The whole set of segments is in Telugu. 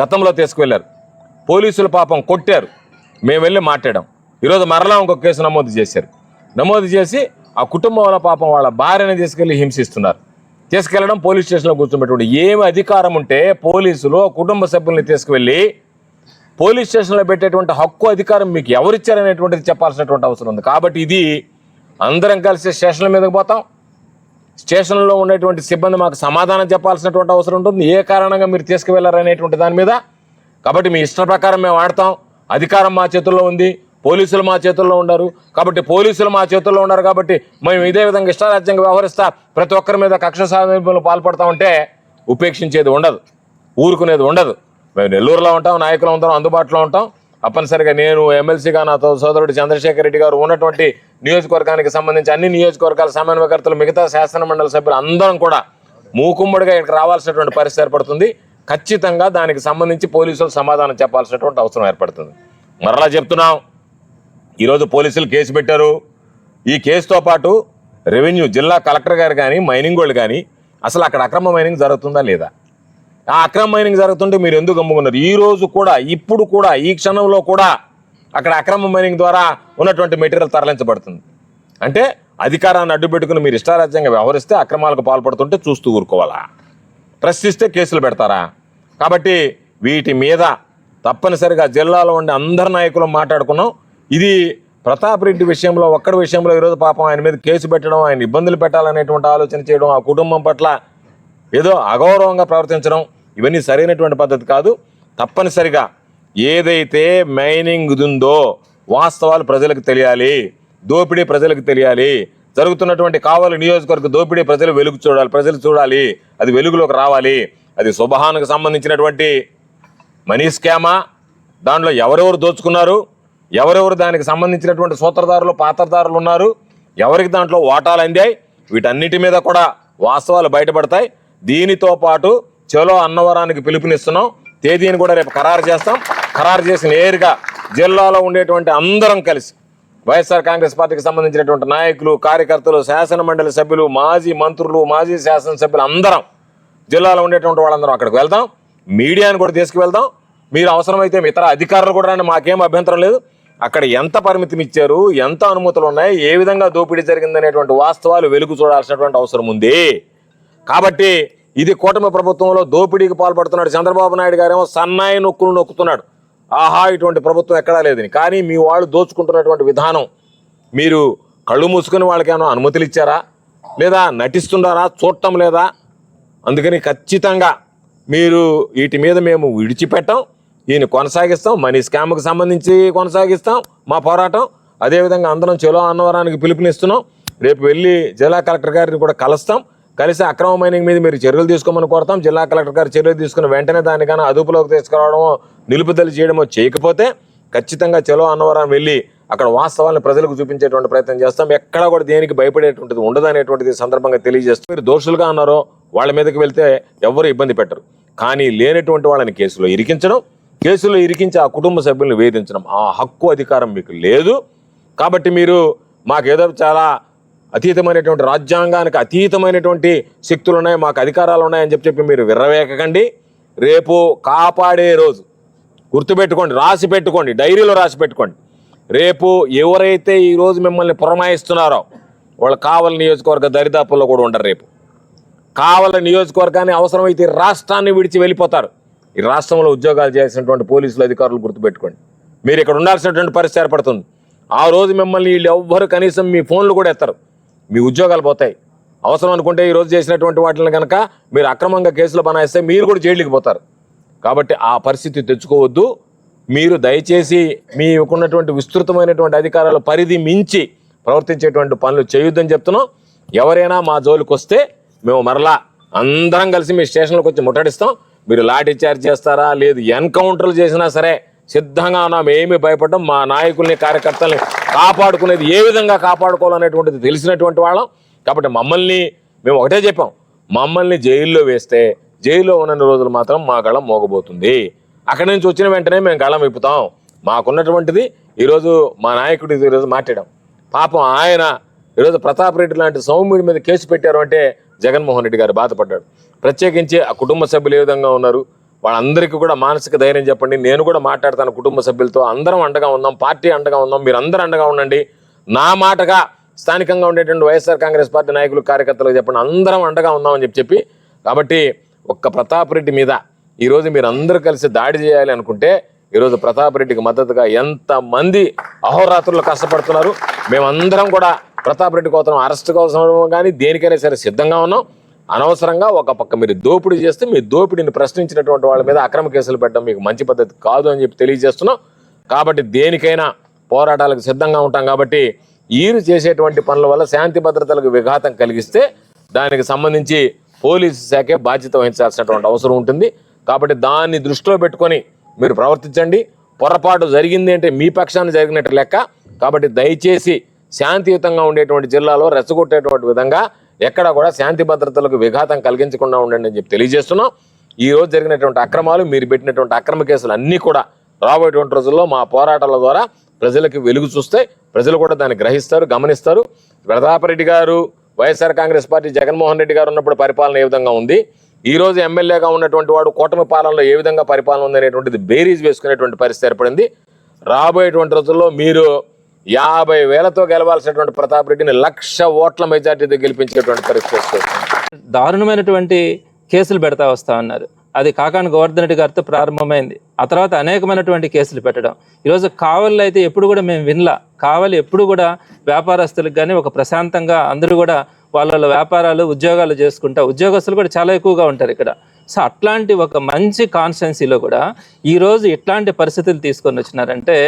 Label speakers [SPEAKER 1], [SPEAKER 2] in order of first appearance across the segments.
[SPEAKER 1] గతంలో తీసుకువెళ్ళారు పోలీసులు పాపం కొట్టారు. మేము వెళ్ళి మాట్లాడాం. ఈరోజు మరలా ఇంకొక కేసు నమోదు చేశారు. నమోదు చేసి ఆ కుటుంబం వాళ్ళ పాపం వాళ్ళ భార్యని తీసుకెళ్ళి హింసిస్తున్నారు. తీసుకెళ్ళడం పోలీస్ స్టేషన్లో కూర్చోబెట్టుకోండి ఏమి అధికారం ఉంటే పోలీసులు కుటుంబ సభ్యుల్ని తీసుకువెళ్ళి పోలీస్ స్టేషన్లో పెట్టేటువంటి హక్కు అధికారం మీకు ఎవరిచ్చారనేటువంటిది చెప్పాల్సినటువంటి అవసరం ఉంది. కాబట్టి ఇది అందరం కలిసి స్టేషన్ల మీదకి పోతాం. స్టేషన్లో ఉండేటువంటి సిబ్బంది మాకు సమాధానం చెప్పాల్సినటువంటి అవసరం ఉంటుంది. ఏ కారణంగా మీరు తీసుకువెళ్ళారనేటువంటి దాని మీద. కాబట్టి మీ ఇష్ట ప్రకారం మేము ఆడతాం. అధికారం మా చేతుల్లో ఉంది. పోలీసులు మా చేతుల్లో ఉన్నారు. కాబట్టి పోలీసులు మా చేతుల్లో ఉన్నారు కాబట్టి మేము ఇదే విధంగా ఇష్టారాజ్యంగా వ్యవహరిస్తా ప్రతి ఒక్కరి మీద కక్ష సాధింపులు పాల్పడతామంటే ఉపేక్షించేది ఉండదు. ఊరుకునేది ఉండదు. మేము నెల్లూరులో ఉంటాం నాయకులు ఉంటాం అందుబాటులో ఉంటాం. తప్పనిసరిగా నేను ఎమ్మెల్సీగా నా సోదరుడు చంద్రశేఖర్ రెడ్డి గారు ఉన్నటువంటి నియోజకవర్గానికి సంబంధించి అన్ని నియోజకవర్గాల సమన్వయకర్తలు మిగతా శాసన మండలి సభ్యులు అందరం కూడా మూకుమ్మడిగా ఇక్కడికి రావాల్సినటువంటి పరిస్థితి ఏర్పడుతుంది. ఖచ్చితంగా దానికి సంబంధించి పోలీసులు సమాధానం చెప్పాల్సినటువంటి అవసరం ఏర్పడుతుంది. మరలా చెప్తున్నాం ఈరోజు పోలీసులు కేసు పెట్టారు. ఈ కేసుతో పాటు రెవెన్యూ జిల్లా కలెక్టర్ గారు కానీ మైనింగ్ వాళ్ళు కానీ అసలు అక్కడ అక్రమ మైనింగ్ జరుగుతుందా లేదా? ఆ అక్రమ మైనింగ్ జరుగుతుంటే మీరు ఎందుకు గమ్ముకున్నారు? ఈ రోజు కూడా ఇప్పుడు కూడా ఈ క్షణంలో కూడా అక్కడ అక్రమ మైనింగ్ ద్వారా ఉన్నటువంటి మెటీరియల్ తరలించబడుతుంది. అంటే అధికారాన్ని అడ్డుపెట్టుకుని మీరు ఇష్టారాజ్యంగా వ్యవహరిస్తే అక్రమాలకు పాల్పడుతుంటే చూస్తూ ఊరుకోవాలా? ప్రశ్నిస్తే కేసులు పెడతారా? కాబట్టి వీటి మీద తప్పనిసరిగా జిల్లాలో ఉండే అందరి నాయకులు మాట్లాడుకున్నాం. ఇది ప్రతాప్ రెడ్డి విషయంలో ఒక్కడి విషయంలో ఈరోజు పాపం ఆయన మీద కేసు పెట్టడం ఆయన ఇబ్బందులు పెట్టాలనేటువంటి ఆలోచన చేయడం ఆ కుటుంబం పట్ల ఏదో అగౌరవంగా ప్రవర్తించడం ఇవన్నీ సరైనటువంటి పద్ధతి కాదు. తప్పనిసరిగా ఏదైతే మైనింగ్ ఉందో వాస్తవాలు ప్రజలకు తెలియాలి దోపిడీ ప్రజలకు తెలియాలి జరుగుతున్నటువంటి కావాలి నియోజకవర్గ దోపిడీ ప్రజలు వెలుగు చూడాలి ప్రజలు చూడాలి అది వెలుగులోకి రావాలి. అది సుబహానికి సంబంధించినటువంటి మనీ స్కామా దాంట్లో ఎవరెవరు దోచుకున్నారు ఎవరెవరు దానికి సంబంధించినటువంటి సూత్రధారులు పాత్రధారులు ఉన్నారు ఎవరికి దాంట్లో వాటాలు అందాయి వీటన్నిటి మీద కూడా వాస్తవాలు బయటపడతాయి. దీనితో పాటు చలో అన్నవరానికి పిలుపునిస్తున్నాం. తేదీని కూడా రేపు ఖరారు చేస్తాం. ఖరారు చేసి నేరుగా జిల్లాలో ఉండేటువంటి అందరం కలిసి వైఎస్ఆర్ కాంగ్రెస్ పార్టీకి సంబంధించినటువంటి నాయకులు కార్యకర్తలు శాసన మండలి సభ్యులు మాజీ మంత్రులు మాజీ శాసనసభ్యులు అందరం జిల్లాలో ఉండేటువంటి వాళ్ళందరం అక్కడికి వెళ్దాం. మీడియాని కూడా తీసుకువెళ్దాం. మీరు అవసరమైతే మీ ఇతర అధికారులు కూడా రండి. మాకేం అభ్యంతరం లేదు. అక్కడ ఎంత పరిమితిని ఇచ్చారు? ఎంత అనుమతులు ఉన్నాయి? ఏ విధంగా దోపిడీ జరిగిందనేటువంటి వాస్తవాలు వెలుగు చూడాల్సినటువంటి అవసరం ఉంది. కాబట్టి ఇది కూటమి ప్రభుత్వంలో దోపిడీకి పాల్పడుతున్నాడు. చంద్రబాబు నాయుడు గారేమో సన్నాయి నొక్కులు నొక్కుతున్నాడు. ఆహా ఇటువంటి ప్రభుత్వం ఎక్కడా లేదని. కానీ మీ వాళ్ళు దోచుకుంటున్నటువంటి విధానం మీరు కళ్ళు మూసుకుని వాళ్ళకేమో అనుమతులు ఇచ్చారా? లేదా నటిస్తున్నారా? చూడటం లేదా? అందుకని ఖచ్చితంగా మీరు వీటి మీద మేము విడిచిపెట్టాం. ఈయన కొనసాగిస్తాం. మనీ స్కామ్కి సంబంధించి కొనసాగిస్తాం. మా పోరాటం. అదేవిధంగా అందరం చెలో అన్నవరానికి పిలుపునిస్తున్నాం. రేపు వెళ్ళి జిల్లా కలెక్టర్ గారిని కూడా కలుస్తాం. కలిసి అక్రమ మైనింగ్ మీద మీరు చర్యలు తీసుకోమని కోరుతాం. జిల్లా కలెక్టర్ గారు చర్యలు తీసుకుని వెంటనే దానికన్నా అదుపులోకి తీసుకురావడమో నిలుపుదల చేయడమో చేయకపోతే ఖచ్చితంగా చలో అన్నవరం వెళ్ళి అక్కడ వాస్తవాలను ప్రజలకు చూపించేటువంటి ప్రయత్నం చేస్తాం. ఎక్కడా కూడా దేనికి భయపడేటువంటిది ఉండదనేటువంటిది సందర్భంగా తెలియజేస్తూ మీరు దోషులుగా అన్నారో వాళ్ళ మీదకి వెళ్తే ఎవరు ఇబ్బంది పెట్టరు. కానీ లేనటువంటి వాళ్ళని కేసులో ఇరికించడం కేసులో ఇరికించి ఆ కుటుంబ సభ్యులను వేధించడం ఆ హక్కు అధికారం మీకు లేదు. కాబట్టి మీరు మాకేదో చాలా అతీతమైనటువంటి రాజ్యాంగానికి అతీతమైనటువంటి శక్తులు ఉన్నాయి మాకు అధికారాలు ఉన్నాయని చెప్పి చెప్పి మీరు విర్రవేకకండి రేపు కాపాడే రోజు గుర్తుపెట్టుకోండి రాసి పెట్టుకోండి డైరీలో రాసి పెట్టుకోండి. రేపు ఎవరైతే ఈ రోజు మిమ్మల్ని పురమాయిస్తున్నారో వాళ్ళు కావలి నియోజకవర్గ దరిదాపుల్లో కూడా ఉండరు రేపు. కావల నియోజకవర్గాన్ని అవసరమైతే ఈ రాష్ట్రాన్ని విడిచి వెళ్ళిపోతారు. ఈ రాష్ట్రంలో ఉద్యోగాలు చేసినటువంటి పోలీసులు అధికారులు గుర్తుపెట్టుకోండి. మీరు ఇక్కడ ఉండాల్సినటువంటి పరిస్థితి ఏర్పడుతుంది. ఆ రోజు మిమ్మల్ని వీళ్ళు ఎవ్వరు కనీసం మీ ఫోన్లు కూడా ఎత్తారు. మీ ఉద్యోగాలు పోతాయి. అవసరం అనుకుంటే ఈ రోజు చేసినటువంటి వాటిని కనుక మీరు అక్రమంగా కేసులు బనాయిస్తే మీరు కూడా జైలుకి పోతారు. కాబట్టి ఆ పరిస్థితి తెచ్చుకోవద్దు. మీరు దయచేసి మీకున్నటువంటి విస్తృతమైనటువంటి అధికారాల పరిధి మించి ప్రవర్తించేటువంటి పనులు చేయొద్దని చెప్తున్నాం. ఎవరైనా మా జోలికి వస్తే మేము మరలా అందరం కలిసి మీ స్టేషన్లోకి వచ్చి ముట్టడిస్తాం. మీరు లాఠీ చార్జ్ చేస్తారా? లేదు ఎన్కౌంటర్లు చేసినా సరే సిద్ధంగా ఉన్నాం. ఏమి భయపడడం మా నాయకుల్ని కార్యకర్తల్ని కాపాడుకునేది ఏ విధంగా కాపాడుకోవాలనేటువంటిది తెలిసినటువంటి వాళ్ళం. కాబట్టి మమ్మల్ని మేము ఒకటే చెప్పాం. మమ్మల్ని జైల్లో వేస్తే జైల్లో ఉన్న రోజులు మాత్రం మా గళం మోగబోతుంది. అక్కడి నుంచి వచ్చిన వెంటనే మేము గళం విప్పుతాం. మాకున్నటువంటిది ఈరోజు మా నాయకుడు ఈరోజు మాట్లాడాం. పాపం ఆయన ఈరోజు ప్రతాప్ రెడ్డి లాంటి సౌమ్యుడి మీద కేసు పెట్టారు అంటే జగన్మోహన్ రెడ్డి గారు బాధపడ్డాడు. ప్రత్యేకించి ఆ కుటుంబ సభ్యులు ఏ విధంగా ఉన్నారు? వాళ్ళందరికీ కూడా మానసిక ధైర్యం చెప్పండి. నేను కూడా మాట్లాడతాను కుటుంబ సభ్యులతో. అందరం అండగా ఉందాం పార్టీ అండగా ఉందాం. మీరు అందరూ అండగా ఉండండి. నా మాటగా స్థానికంగా ఉండేటువంటి వైఎస్ఆర్ కాంగ్రెస్ పార్టీ నాయకులు కార్యకర్తలకు చెప్పండి. అందరం అండగా ఉందామని చెప్పి చెప్పి కాబట్టి ఒక్క ప్రతాప్ రెడ్డి మీద ఈరోజు మీరు అందరూ కలిసి దాడి చేయాలి అనుకుంటే ఈరోజు ప్రతాప్ రెడ్డికి మద్దతుగా ఎంతమంది అహోరాత్రులు కష్టపడుతున్నారు మేమందరం కూడా ప్రతాప్ రెడ్డి కోసం అరెస్ట్ కోసం కానీ దేనికైనా సరే సిద్ధంగా ఉన్నాం. అనవసరంగా ఒక పక్క మీరు దోపిడీ చేస్తే మీ దోపిడీని ప్రశ్నించినటువంటి వాళ్ళ మీద అక్రమ కేసులు పెట్టడం మీకు మంచి పద్ధతి కాదు అని చెప్పి తెలియజేస్తున్నాం. కాబట్టి దేనికైనా పోరాటాలకు సిద్ధంగా ఉంటాం కాబట్టి ఈరు చేసేటువంటి పనుల వల్ల శాంతి భద్రతలకు విఘాతం కలిగిస్తే దానికి సంబంధించి పోలీసు శాఖే బాధ్యత వహించాల్సినటువంటి అవసరం ఉంటుంది. కాబట్టి దాన్ని దృష్టిలో పెట్టుకొని మీరు ప్రవర్తించండి. పొరపాటు జరిగింది అంటే మీ పక్షాన్ని జరిగినట్టు లెక్క. కాబట్టి దయచేసి శాంతియుతంగా ఉండేటువంటి జిల్లాలో రెచ్చగొట్టేటువంటి విధంగా ఎక్కడ కూడా శాంతి భద్రతలకు విఘాతం కలిగించకుండా ఉండండి అని చెప్పి తెలియజేస్తున్నాం. ఈ రోజు జరిగినటువంటి అక్రమాలు మీరు పెట్టినటువంటి అక్రమ కేసులు అన్నీ కూడా రాబోయేటువంటి రోజుల్లో మా పోరాటాల ద్వారా ప్రజలకు వెలుగు చూస్తే ప్రజలు కూడా దాన్ని గ్రహిస్తారు గమనిస్తారు. ప్రతాపరెడ్డి గారు YSR Congress party Jaganmohan Reddy గారు ఉన్నప్పుడు పరిపాలన ఏ విధంగా ఉంది? ఈ రోజు ఎమ్మెల్యేగా ఉన్నటువంటి వాడు కూటమి పాలనలో ఏ విధంగా పరిపాలన ఉంది అనేటువంటిది బేరీజ్ వేసుకునేటువంటి పరిస్థితి ఏర్పడింది. రాబోయేటువంటి రోజుల్లో మీరు యాభై వేలతో గెలవాల్సినటువంటి ప్రతాప్ రెడ్డిని లక్ష ఓట్ల మెజార్టీతో గెలిపించేటువంటి పరిస్థితి
[SPEAKER 2] దారుణమైనటువంటి కేసులు పెడతా వస్తా ఉన్నారు అది కాకాని గోవర్ధన్ రెడ్డి గారితో ప్రారంభమైంది. ఆ తర్వాత అనేకమైనటువంటి కేసులు పెట్టడం. ఈరోజు కావలిలో అయితే ఎప్పుడు కూడా మేము వినలా. కావలి ఎప్పుడు కూడా వ్యాపారస్తులకు కానీ ఒక ప్రశాంతంగా అందరూ కూడా వాళ్ళ వాళ్ళ వ్యాపారాలు ఉద్యోగాలు చేసుకుంటా ఉద్యోగస్తులు కూడా చాలా ఎక్కువగా ఉంటారు ఇక్కడ. సో అట్లాంటి ఒక మంచి కాన్స్టెన్సీలో కూడా ఈరోజు ఇట్లాంటి పరిస్థితులు తీసుకొని వచ్చినారంటే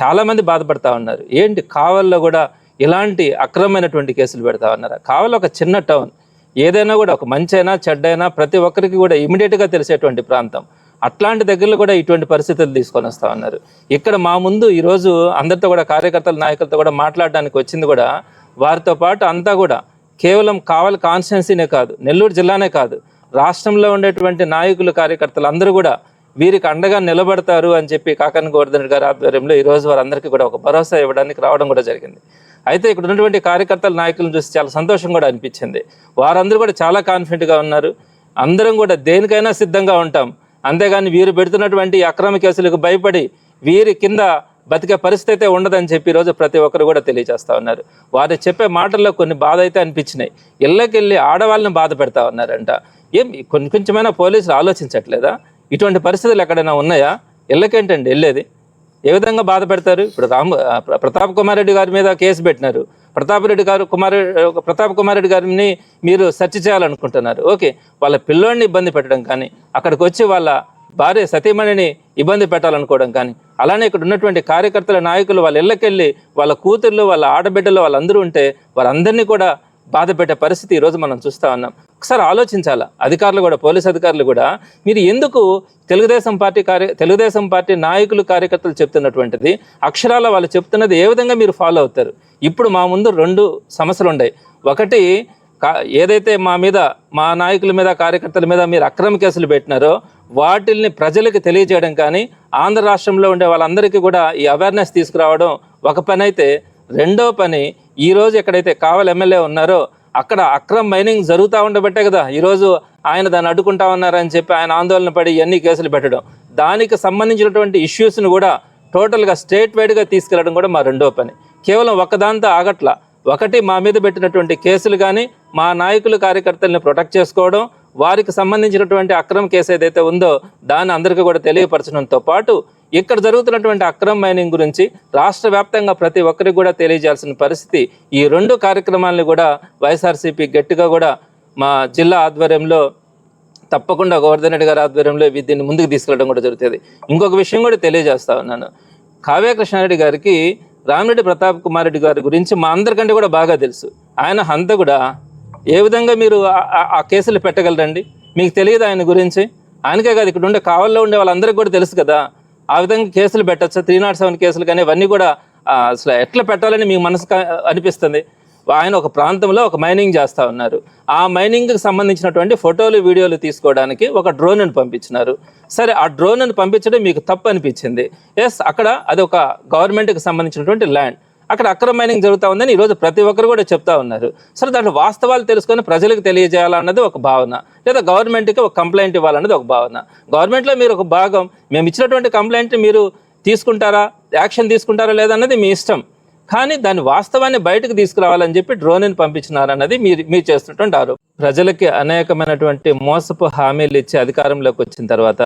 [SPEAKER 2] చాలామంది బాధపడతా ఉన్నారు. ఏంటి? కావల్లో కూడా ఇలాంటి అక్రమమైనటువంటి కేసులు పెడతా ఉన్నారు? కావల్ ఒక చిన్న టౌన్. ఏదైనా కూడా ఒక మంచైనా చెడ్డైనా ప్రతి ఒక్కరికి కూడా ఇమీడియట్గా తెలిసేటువంటి ప్రాంతం. అట్లాంటి దగ్గరలో కూడా ఇటువంటి పరిస్థితులు తీసుకొని వస్తూ ఉన్నారు. ఇక్కడ మా ముందు ఈరోజు అందరితో కూడా కార్యకర్తల నాయకులతో కూడా మాట్లాడడానికి వచ్చింది కూడా వారితో పాటు అంతా కూడా కేవలం కావల కాన్స్టిట్యున్సీనే కాదు నెల్లూరు జిల్లానే కాదు. రాష్ట్రంలో ఉండేటువంటి నాయకులు కార్యకర్తలు అందరూ కూడా వీరికి అండగా నిలబడతారు అని చెప్పి కాకన్ గోవర్ధన్ గారి ఆధ్వర్యంలో ఈరోజు వారందరికీ కూడా ఒక భరోసా ఇవ్వడానికి రావడం కూడా జరిగింది. అయితే ఇక్కడ ఉన్నటువంటి కార్యకర్తల నాయకులను చూసి చాలా సంతోషం కూడా అనిపించింది. వారందరూ కూడా చాలా కాన్ఫిడెంట్గా ఉన్నారు. అందరం కూడా దేనికైనా సిద్ధంగా ఉంటాం. అంతేగాని వీరు పెడుతున్నటువంటి అక్రమ కేసులకు భయపడి వీరి కింద బతికే పరిస్థితి అయితే ఉండదని చెప్పి ఈరోజు ప్రతి ఒక్కరు కూడా తెలియజేస్తూ ఉన్నారు. వారు చెప్పే మాటల్లో కొన్ని బాధ అయితే అనిపించినాయి. ఇళ్ళకెళ్ళి ఆడవాళ్ళని బాధ పెడతా ఉన్నారంట. ఏం కొంచెం కొంచెమైనా పోలీసులు ఆలోచించట్లేదా? ఇటువంటి పరిస్థితులు ఎక్కడైనా ఉన్నాయా? ఇళ్ళకేంటండి వెళ్ళేది? ఏ విధంగా బాధ పెడతారు? ఇప్పుడు రామ్ ప్రతాప్ కుమార్ రెడ్డి గారి మీద కేసు పెట్టినారు. ప్రతాప్ రెడ్డి గారు కుమార్ ప్రతాప్ కుమార్ రెడ్డి గారిని మీరు సెర్చ్ చేయాలనుకుంటున్నారు. ఓకే వాళ్ళ పిల్లోడిని ఇబ్బంది పెట్టడం కానీ అక్కడికి వచ్చి వాళ్ళ భార్య సతీమణిని ఇబ్బంది పెట్టాలనుకోవడం కానీ అలానే ఇక్కడ ఉన్నటువంటి కార్యకర్తల నాయకులు వాళ్ళ ఇళ్ళకెళ్ళి వాళ్ళ కూతుర్లు వాళ్ళ ఆడబిడ్డలు వాళ్ళందరూ ఉంటే వారందరినీ కూడా బాధ పెట్టే పరిస్థితి ఈరోజు మనం చూస్తా ఉన్నాం. ఒకసారి ఆలోచించాలా? అధికారులు కూడా పోలీస్ అధికారులు కూడా మీరు ఎందుకు తెలుగుదేశం పార్టీ కార్య తెలుగుదేశం పార్టీ నాయకులు కార్యకర్తలు చెప్తున్నటువంటిది అక్షరాల వాళ్ళు చెప్తున్నది ఏ విధంగా మీరు ఫాలో అవుతారు? ఇప్పుడు మా ముందు రెండు సమస్యలు ఉన్నాయి ఒకటి ఏదైతే మా మీద మా నాయకుల మీద కార్యకర్తల మీద మీరు అక్రమ కేసులు పెట్టినారో వాటిల్ని ప్రజలకు తెలియజేయడం కానీ ఆంధ్ర రాష్ట్రంలో ఉండే వాళ్ళందరికీ కూడా ఈ అవేర్నెస్ తీసుకురావడం ఒక పని అయితే రెండో పని ఈరోజు ఎక్కడైతే కావల్ ఎమ్మెల్యే ఉన్నారో అక్కడ అక్రమ్ మైనింగ్ జరుగుతూ ఉండబట్టే కదా ఈరోజు ఆయన దాన్ని అడ్డుకుంటా ఉన్నారని చెప్పి ఆయన ఆందోళన పడి ఎన్ని కేసులు పెట్టడం. దానికి సంబంధించినటువంటి ఇష్యూస్ను కూడా టోటల్గా స్టేట్ వైడ్గా తీసుకెళ్ళడం కూడా మా రెండో పని. కేవలం ఒకదాంతో ఆగట్ల. ఒకటి మా మీద పెట్టినటువంటి కేసులు కానీ మా నాయకులు కార్యకర్తల్ని ప్రొటెక్ట్ చేసుకోవడం వారికి సంబంధించినటువంటి అక్రమ కేసు ఏదైతే ఉందో దాన్ని అందరికీ కూడా తెలియపరచడంతో పాటు ఇక్కడ జరుగుతున్నటువంటి అక్రమ మైనింగ్ గురించి రాష్ట్ర వ్యాప్తంగా ప్రతి ఒక్కరికి కూడా తెలియజేయాల్సిన పరిస్థితి. ఈ రెండు కార్యక్రమాలను కూడా వైఎస్ఆర్సీపీ గట్టిగా కూడా మా జిల్లా ఆధ్వర్యంలో తప్పకుండా గోవర్ధన్ రెడ్డి గారి ఆధ్వర్యంలో దీన్ని ముందుకు తీసుకెళ్ళడం కూడా జరుగుతుంది. ఇంకొక విషయం కూడా తెలియజేస్తా ఉన్నాను. కావ్యకృష్ణారెడ్డి గారికి రామిరెడ్డి ప్రతాప్ కుమార్ రెడ్డి గారి గురించి మా అందరికంటే కూడా బాగా తెలుసు. ఆయన హంత కూడా ఏ విధంగా మీరు ఆ- ఆ కేసులు పెట్టగలరండి? మీకు తెలియదు ఆయన గురించి? ఆయనకే కాదు ఇక్కడ ఉండే కావల్లో ఉండే వాళ్ళందరికీ కూడా తెలుసు కదా. ఆ విధంగా కేసులు పెట్టచ్చు. త్రీ నాట్ సెవెన్ కేసులు కానీ ఇవన్నీ కూడా అసలు ఎట్లా పెట్టాలని మీకు మనసు అనిపిస్తుంది? ఆయన ఒక ప్రాంతంలో ఒక మైనింగ్ చేస్తూ ఉన్నారు. ఆ మైనింగ్కి సంబంధించినటువంటి ఫోటోలు వీడియోలు తీసుకోవడానికి ఒక డ్రోన్ను పంపించినారు. సరే ఆ డ్రోన్ను పంపించడం మీకు తప్పు అనిపించింది. ఎస్ అక్కడ అది ఒక గవర్నమెంట్కి సంబంధించినటువంటి ల్యాండ్. అక్కడ అక్రమ మైనింగ్ జరుగుతూ ఉందని ఈరోజు ప్రతి ఒక్కరు కూడా చెప్తా ఉన్నారు. సరే దాంట్లో వాస్తవాలు తెలుసుకొని ప్రజలకు తెలియజేయాలన్నది ఒక భావన లేదా గవర్నమెంట్కి ఒక కంప్లైంట్ ఇవ్వాలన్నది ఒక భావన. గవర్నమెంట్లో మీరు ఒక భాగం మేము ఇచ్చినటువంటి కంప్లైంట్ మీరు తీసుకుంటారా యాక్షన్ తీసుకుంటారా లేదన్నది మీ ఇష్టం. కానీ దాని వాస్తవాన్ని బయటకు తీసుకురావాలని చెప్పి డ్రోన్ని పంపించినారన్నది మీరు మీరు చేస్తున్నటువంటి ఆరోపణ. ప్రజలకి అనేకమైనటువంటి మోసపు హామీలు ఇచ్చి అధికారంలోకి వచ్చిన తర్వాత